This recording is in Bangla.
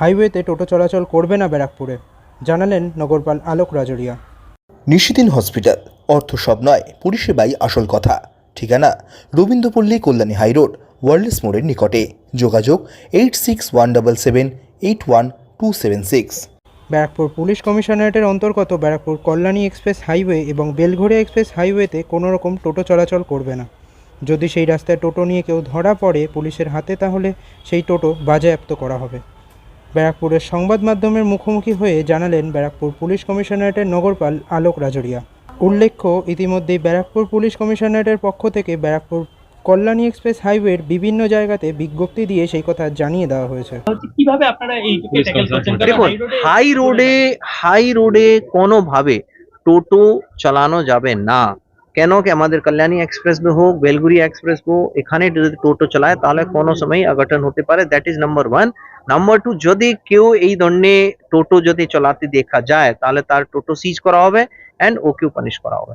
হাইওয়েতে টোটো চলাচল করবে না ব্যারাকপুরে। জানালেন নগরপাল আলোক রাজরিয়া। নিশিদিন হসপিটাল অর্থ সব নয় পরিষেবাই আসল কথা। ঠিকানা রবীন্দ্রপল্লী কল্যাণী হাইরোড ওয়ার্ল্ডস মোড়ের নিকটে। যোগাযোগ eight six one double seven eight one two seven six. Barrackpore police কমিশনারেটের অন্তর্গত ব্যারাকপুর কল্যাণী এক্সপ্রেস হাইওয়ে এবং বেলঘড়িয়া এক্সপ্রেস হাইওয়েতে কোনো রকম টোটো চলাচল করবে না। যদি সেই রাস্তায় টোটো নিয়ে কেউ ধরা পড়ে পুলিশের হাতে তাহলে সেই টোটো বাজেয়াপ্ত করা হবে। ব্যারাকপুরের সংবাদ মাধ্যমের মুখোমুখি হয়ে জানালেন ব্যারাকপুর পুলিশ কমিশনারেটের নগরপাল আলোক রাজরিয়া। উল্লেখ্য ইতিমধ্যেই ব্যারাকপুর পুলিশ কমিশনারেটের পক্ষ থেকে ব্যারাকপুর কল্যাণী এক্সপ্রেস হাইওয়ের বিভিন্ন জায়গাতে বিজ্ঞপ্তি দিয়ে সেই কথা জানিয়ে দেওয়া হয়েছে। কীভাবে আপনারা এই ট্যাকেল করছেন? দেখুন হাই রোডে হাই রোডে হাই রোডে কোনোভাবে টোটো চালানো যাবে না। কেন কি আমাদের কল্যাণী এক্সপ্রেস হোক বেলগুড়ি এক্সপ্রেস হোক এখানে যদি টোটো চালায় তাহলে কোনো সময় অঘটন হতে পারে। That is number one number two যদি কেউ এই ধরনের টোটো যদি চলাতে দেখা যায়, তাহলে তার টোটো সিজ করা হবে অ্যান্ড ওকেও পানিশ করা হবে।